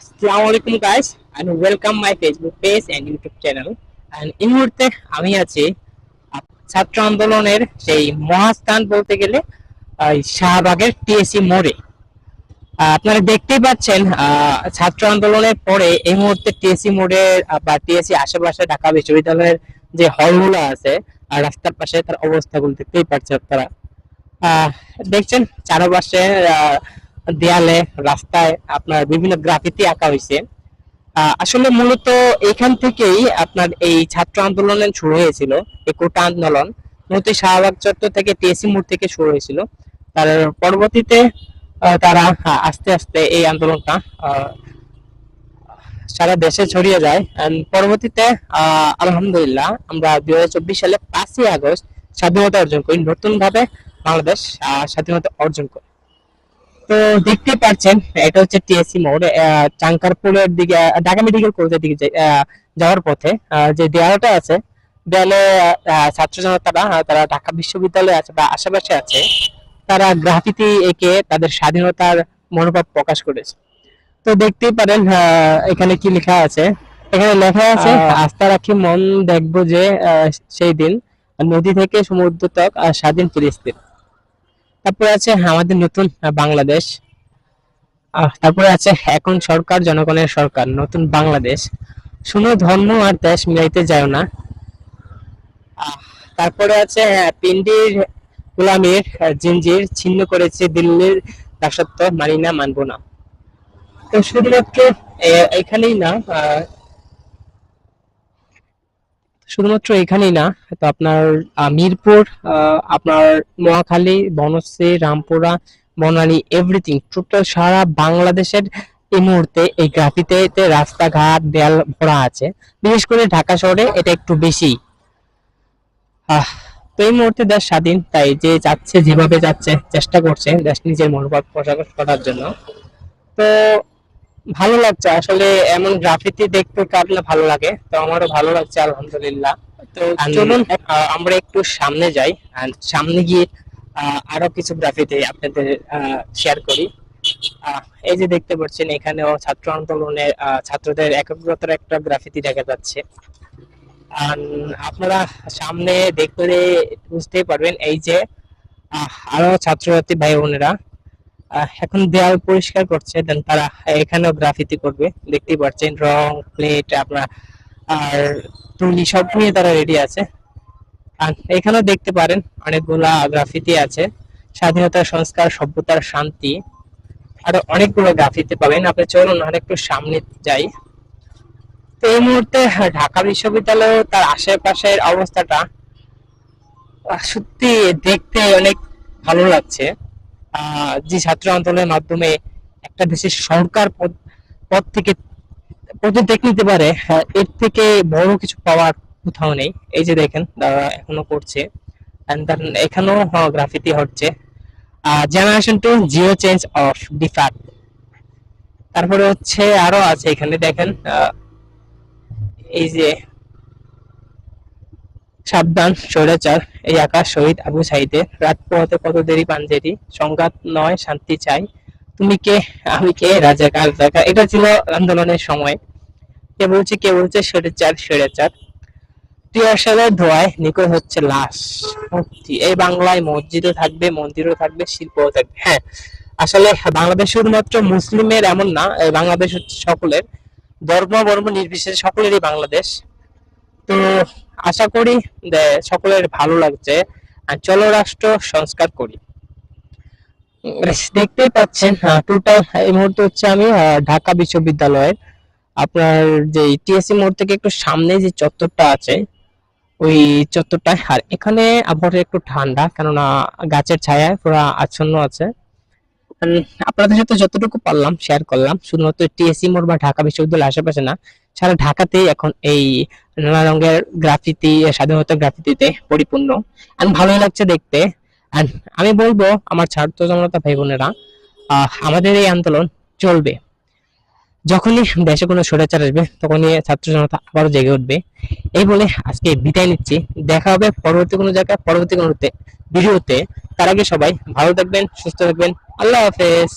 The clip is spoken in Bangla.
আলাইকুম guys and welcome my Facebook page and YouTube channel and এই মুহূর্তে আমি আছি ছাত্র আন্দোলনের সেই মহাস্থান বলতে গেলে শাহবাগের টিএসসি মোড়ে। আপনারা দেখতেই পাচ্ছেন ছাত্র আন্দোলনের পরে এই মুহূর্তে টিএসসি মোড়ে আহ, বা টিএসসি আশেপাশে ঢাকা বিশ্ববিদ্যালয়ের যে হলগুলো আছে আর রাস্তার পাশে তার অবস্থাগুলো দেখতেই পাচ্ছেন আপনারা। দেখছেন চারপাশে আহ, দেয়ালে, রাস্তায় আপনার বিভিন্ন গ্রাফিতি আঁকা হয়েছে। আসলে মূলত এখান থেকেই আপনার এই ছাত্র আন্দোলন শুরু হয়েছিল, এই আন্দোলন। মূলত শাহবাগ চত্বর থেকে টিএসসি মোড় থেকে শুরু হয়েছিল। তার পরবর্তীতে তারা আস্তে আস্তে এই আন্দোলনটা সারা দেশে ছড়িয়ে যায়। পরবর্তীতে আলহামদুলিল্লাহ, আমরা দুই হাজার চব্বিশ সালে পাঁচই আগস্ট স্বাধীনতা অর্জন করি। নতুন ভাবে বাংলাদেশ স্বাধীনতা অর্জন করে। তো দেখতে পাচ্ছেন এটা হচ্ছে টিএসসি মোড় আহ, চাঙ্কারপুলের দিকে ঢাকা মেডিকেল কলেজের দিকে যাওয়ার পথে যে দেয়ালটা আছে দেয়ালে ছাত্র জনতারা তারা ঢাকা বিশ্ববিদ্যালয়ে আছে বা আশেপাশে আছে তারা গ্রাফিতি এঁকে তাদের স্বাধীনতার মনোভাব প্রকাশ করেছে। তো দেখতেই পারেন আহ, এখানে কি লেখা আছে? এখানে লেখা আছে আস্থা রাখি মন দেখব যে আহ, সেই দিন নদী থেকে সমুদ্র তক স্বাধীন ফিলিস্তিন। তারপরে আছে আমাদের নতুন বাংলাদেশ। তারপরে আছে এখন সরকার জনগণের সরকার নতুন বাংলাদেশ। শুনো ধর্ম আর দেশ মিলাইতে যায় না। তারপরে আছে হ্যাঁ, পিন্ডির গোলামীর জিঞ্জির ছিন্ন করেছে দিল্লির দাসত্ব মানি না মানবো না। তো শুধুমাত্র এখানেই না শুধুমাত্র এখানেই না, তো আপনার মিরপুর আপনার নোয়াখালী বনশ্রী, রামপুরা, বনানী এভরিথিং টোটাল সারা বাংলাদেশের এই মুহূর্তে এই গ্রাফিতে রাস্তাঘাট, দেয়াল ভরা আছে। বিশেষ করে ঢাকা শহরে এটা একটু বেশি। আহ, তো এই মুহূর্তে দেশ স্বাধীন, তাই যে যাচ্ছে, যেভাবে যাচ্ছে, চেষ্টা করছে দেশ নিজের মনোভাব প্রকাশ করার জন্য। তো ভালো লাগছে। আসলে এমন গ্রাফিতি দেখতে কাটলে ভালো লাগে। তো আমারও ভালো লাগছে আলহামদুলিল্লাহ। তো চলুন। আমরা একটু সামনে যাই। সামনে গিয়ে আরও কিছু গ্রাফিতি আপনাদের শেয়ার করি। আহ, এই যে দেখতে পাচ্ছেন এখানেও ছাত্র আন্দোলনের আহ, ছাত্রদের একাগ্রতার একটা গ্রাফিতি দেখা যাচ্ছে। আপনারা সামনে দেখলে বুঝতেই পারবেন এই যে আরও ছাত্রছাত্রী ভাই বোনেরা এখন দেয়াল পরিষ্কার করছে দেন তারা এখানেও গ্রাফিতি করবে। দেখতেই পাচ্ছেন, রং, প্লেট, আপনার, আর তুলি সব নিয়ে তারা রেডি আছে। আর এখানেও দেখতে পারেন, অনেকগুলা গ্রাফিতি আছে। স্বাধীনতার সংস্কার, সভ্যতার শান্তি। আরও অনেকগুলো গ্রাফিতি পাবেন। আপনি চলুন একটু সামনে যাই। তো এই মুহূর্তে ঢাকা বিশ্ববিদ্যালয় তার আশেপাশের অবস্থাটা সত্যি দেখতে অনেক ভালো লাগছে। যে ছাত্র আন্দোলনের মাধ্যমে একটা দেশের সরকার পদ পদ থেকে পদত্যাগ নিতে পারে আহ, এর থেকে বড় কিছু পাওয়ার কোথাও নেই। এই যে দেখেন তারা এখনও করছে। এখানেও গ্রাফিতি হচ্ছে। Generation to geo change of de facto তারপরে হচ্ছে আরও আছে এখানে দেখেন এই যে সাবধান, স্বৈরাচার, এই আকাশ শহীদ আবু সাইদের রাত পোহাতে কত দেরি পাঞ্জেরি? সংঘাত নয়, শান্তি চাই। তুমি কে? আমি কে? রাজাকার রাজাকার এটা ছিল আন্দোলনের সময়। কে বলছে কে বলছে? স্বৈরাচার স্বৈরাচার। টিয়ারশালের ধোয়ায় নিকট হচ্ছে লাশ। মূর্তি এই বাংলায় মসজিদও থাকবে, মন্দিরও থাকবে, শিল্পও থাকবে। হ্যাঁ আসলে বাংলাদেশ শুধুমাত্র মুসলিমের এমন না বাংলাদেশ হচ্ছে সকলের। ধর্ম, বর্ম নির্বিশেষে সকলেরই বাংলাদেশ। তো আশা করি সকলের ভালো লাগছে। চলো রাষ্ট্র সংস্কার করি। দেখতেই পাচ্ছেন টোটাল এই মুহূর্তে হচ্ছে আমি ঢাকা বিশ্ববিদ্যালয়ের আপনার যে টিএসসি মোড় থেকে একটু সামনে যে চত্বরটা আছে, ওই চত্বরটায়। আর এখানে আবহাওয়াটা একটু ঠান্ডা, কেননা গাছের ছায়ায় পুরো আচ্ছন্ন আছে। আপনাদের সাথে যতটুকু পারলাম শেয়ার করলাম, শুধুমাত্র টিএসসি মোড় বা ঢাকা বিশ্ববিদ্যালয়ের আশেপাশে না সারা ঢাকাতেই এখন এই নানা রঙের গ্রাফিতি, স্বাধীনতা গ্রাফিতিতে পরিপূর্ণ। And ভালোই লাগছে দেখতে। আমি বলব, আমার ছাত্র জনতা ভাই বোনেরা আমাদের এই আন্দোলন চলবে। যখনই দেশে কোনো স্বৈরাচার আসবে, তখনই ছাত্র জনতা আবারও জেগে উঠবে। এই বলে আজকে বিদায় নিচ্ছি। দেখা হবে পরবর্তী কোনো জায়গায়, পরবর্তী কোনো ভিডিওতে। তার আগে সবাই ভালো থাকবেন, সুস্থ থাকবেন। আল্লাহ হাফেজ।